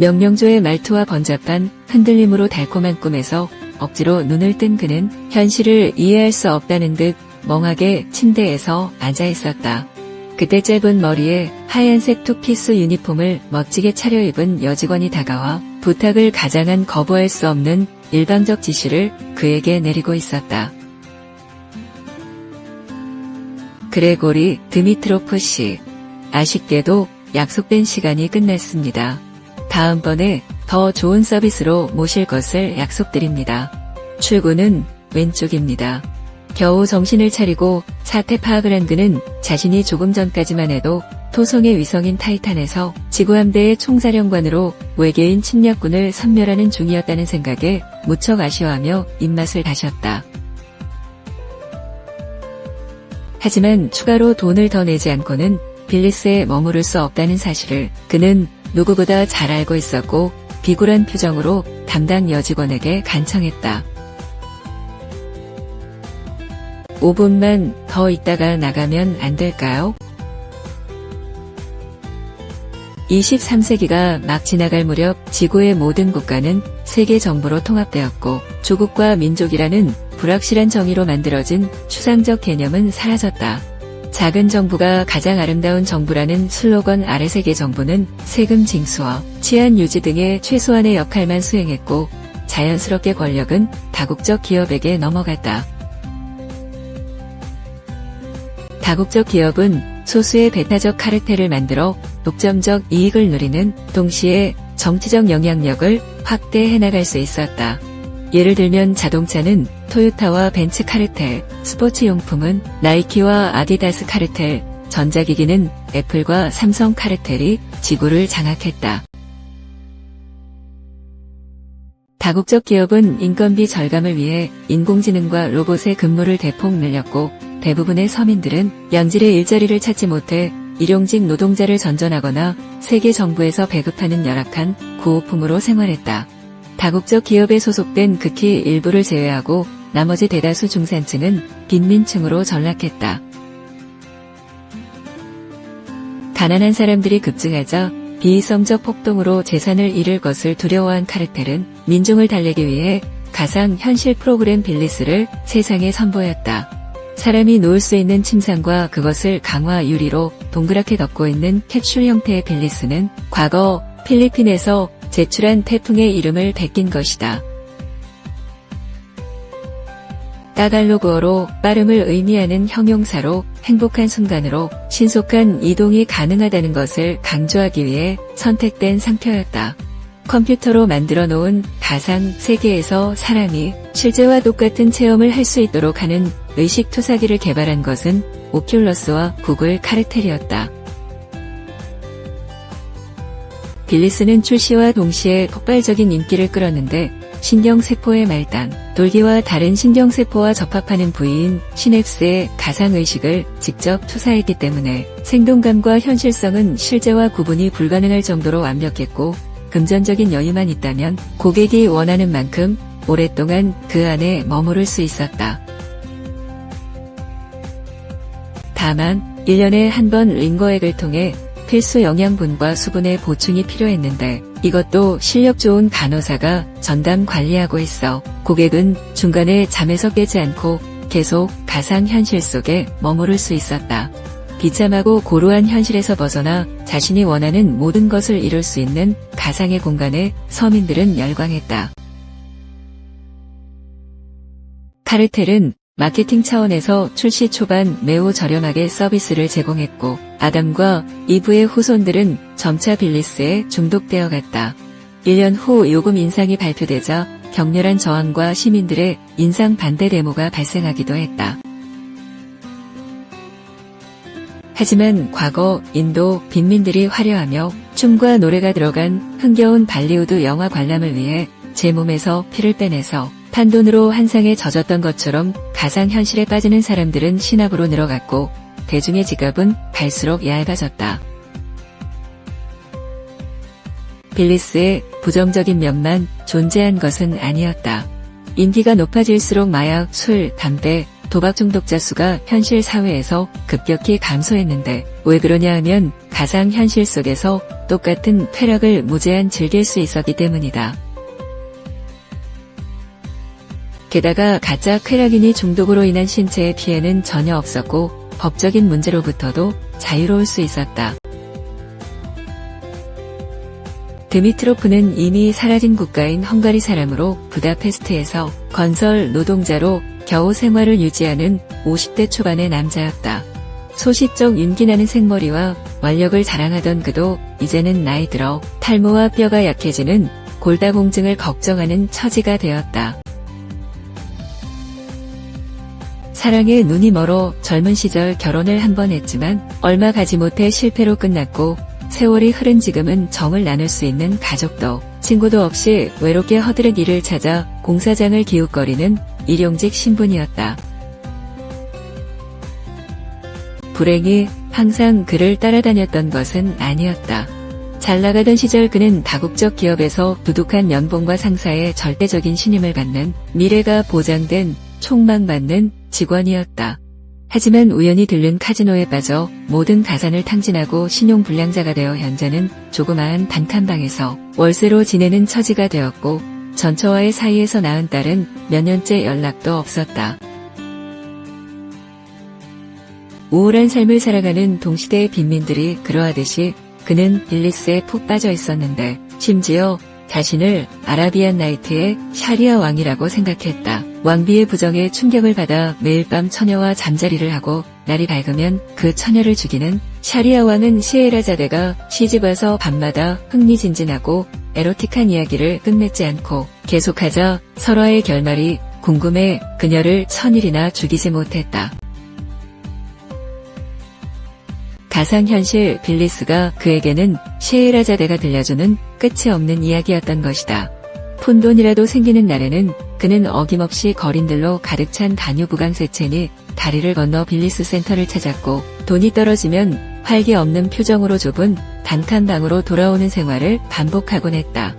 명령조의 말투와 번잡한 흔들림으로 달콤한 꿈에서 억지로 눈을 뜬 그는 현실을 이해할 수 없다는 듯 멍하게 침대에서 앉아 있었다. 그때 짧은 머리에 하얀색 투피스 유니폼을 멋지게 차려입은 여직원이 다가와 부탁을 가장한 거부할 수 없는 일방적 지시를 그에게 내리고 있었다. 그레고리 드미트로프 씨. 아쉽게도 약속된 시간이 끝났습니다. 다음번에 더 좋은 서비스로 모실 것을 약속드립니다. 출구는 왼쪽입니다. 겨우 정신을 차리고 사태 파악을 한 그는 자신이 조금 전까지만 해도 토성의 위성인 타이탄에서 지구함대의 총사령관으로 외계인 침략군을 섬멸하는 중이었다는 생각에 무척 아쉬워하며 입맛을 다셨다. 하지만 추가로 돈을 더 내지 않고는 빌리스에 머무를 수 없다는 사실을 그는 누구보다 잘 알고 있었고 비굴한 표정으로 담당 여직원에게 간청했다. 5분만 더 있다가 나가면 안 될까요? 23세기가 막 지나갈 무렵 지구의 모든 국가는 세계 정부로 통합되었고 조국과 민족이라는 불확실한 정의로 만들어진 추상적 개념은 사라졌다. 작은 정부가 가장 아름다운 정부라는 슬로건 아래 세계 정부는 세금 징수와 치안 유지 등의 최소한의 역할만 수행했고 자연스럽게 권력은 다국적 기업에게 넘어갔다. 다국적 기업은 소수의 배타적 카르텔을 만들어 독점적 이익을 누리는 동시에 정치적 영향력을 확대해 나갈 수 있었다. 예를 들면 자동차는 토요타와 벤츠 카르텔, 스포츠용품은 나이키와 아디다스 카르텔, 전자기기는 애플과 삼성 카르텔이 지구를 장악했다. 다국적 기업은 인건비 절감을 위해 인공지능과 로봇의 근무를 대폭 늘렸고 대부분의 서민들은 양질의 일자리를 찾지 못해 일용직 노동자를 전전하거나 세계 정부에서 배급하는 열악한 구호품으로 생활했다. 다국적 기업에 소속된 극히 일부를 제외하고 나머지 대다수 중산층은 빈민층으로 전락했다. 가난한 사람들이 급증하자 비이성적 폭동으로 재산을 잃을 것을 두려워한 카르텔은 민중을 달래기 위해 가상 현실 프로그램 빌리스를 세상에 선보였다. 사람이 놓을 수 있는 침상과 그것을 강화 유리로 동그랗게 덮고 있는 캡슐 형태의 빌리스는 과거 필리핀에서 제출한 태풍의 이름을 베낀 것이다. 따갈로그어로 빠름을 의미하는 형용사로 행복한 순간으로 신속한 이동이 가능하다는 것을 강조하기 위해 선택된 상표였다. 컴퓨터로 만들어 놓은 가상 세계에서 사람이 실제와 똑같은 체험을 할 수 있도록 하는 의식 투사기를 개발한 것은 오큘러스와 구글 카르텔이었다. 빌리스는 출시와 동시에 폭발적인 인기를 끌었는데 신경세포의 말단, 돌기와 다른 신경세포와 접합하는 부위인 시냅스의 가상의식을 직접 투사했기 때문에 생동감과 현실성은 실제와 구분이 불가능할 정도로 완벽했고 금전적인 여유만 있다면 고객이 원하는 만큼 오랫동안 그 안에 머무를 수 있었다. 다만 1년에 한 번 링거액을 통해 필수 영양분과 수분의 보충이 필요했는데 이것도 실력 좋은 간호사가 전담 관리하고 있어 고객은 중간에 잠에서 깨지 않고 계속 가상 현실 속에 머무를 수 있었다. 비참하고 고루한 현실에서 벗어나 자신이 원하는 모든 것을 이룰 수 있는 가상의 공간에 서민들은 열광했다. 카르텔은 마케팅 차원에서 출시 초반 매우 저렴하게 서비스를 제공했고 아담과 이브의 후손들은 점차 빌리스에 중독되어 갔다. 1년 후 요금 인상이 발표되자 격렬한 저항과 시민들의 인상 반대 데모가 발생하기도 했다. 하지만 과거 인도 빈민들이 화려하며 춤과 노래가 들어간 흥겨운 발리우드 영화 관람을 위해 제 몸에서 피를 빼내서 판돈으로 한상에 젖었던 것처럼 가상현실에 빠지는 사람들은 신압으로 늘어갔고 대중의 지갑은 갈수록 얇아졌다. 빌리스의 부정적인 면만 존재한 것은 아니었다. 인기가 높아질수록 마약, 술, 담배, 도박 중독자 수가 현실 사회에서 급격히 감소했는데 왜 그러냐 하면 가상 현실 속에서 똑같은 쾌락을 무제한 즐길 수 있었기 때문이다. 게다가 가짜 쾌락인이 중독으로 인한 신체의 피해는 전혀 없었고 법적인 문제로부터도 자유로울 수 있었다. 드미트로프는 이미 사라진 국가인 헝가리 사람으로 부다페스트에서 건설 노동자로 겨우 생활을 유지하는 50대 초반의 남자였다. 소시적 윤기나는 생머리와 완력을 자랑하던 그도 이제는 나이 들어 탈모와 뼈가 약해지는 골다공증을 걱정하는 처지가 되었다. 사랑에 눈이 멀어 젊은 시절 결혼을 한 번 했지만 얼마 가지 못해 실패로 끝났고 세월이 흐른 지금은 정을 나눌 수 있는 가족도 친구도 없이 외롭게 허드렛 일을 찾아 공사장을 기웃거리는 일용직 신분이었다. 불행히 항상 그를 따라다녔던 것은 아니었다. 잘 나가던 시절 그는 다국적 기업에서 두둑한 연봉과 상사의 절대적인 신임을 받는 미래가 보장된 촉망받는 직원이었다. 하지만 우연히 들른 카지노에 빠져 모든 가산을 탕진하고 신용불량자가 되어 현재는 조그마한 단칸방에서 월세로 지내는 처지가 되었고 전처와의 사이에서 낳은 딸은 몇 년째 연락도 없었다. 우울한 삶을 살아가는 동시대의 빈민들이 그러하듯이 그는 빌리스에 푹 빠져 있었는데 심지어 자신을 아라비안 나이트의 샤리아 왕이라고 생각했다. 왕비의 부정에 충격을 받아 매일 밤 처녀와 잠자리를 하고 날이 밝으면 그 처녀를 죽이는 샤리아 왕은 시에라자데가 시집와서 밤마다 흥미진진하고 에로틱한 이야기를 끝맺지 않고 계속하자 설화의 결말이 궁금해 그녀를 천일이나 죽이지 못했다. 가상현실 빌리스가 그에게는 셰에라자데가 들려주는 끝이 없는 이야기였던 것이다. 푼돈이라도 생기는 날에는 그는 어김없이 거린들로 가득 찬 다뉴브강 세첸이 다리를 건너 빌리스 센터를 찾았고 돈이 떨어지면 활기 없는 표정으로 좁은 단칸방으로 돌아오는 생활을 반복하곤 했다.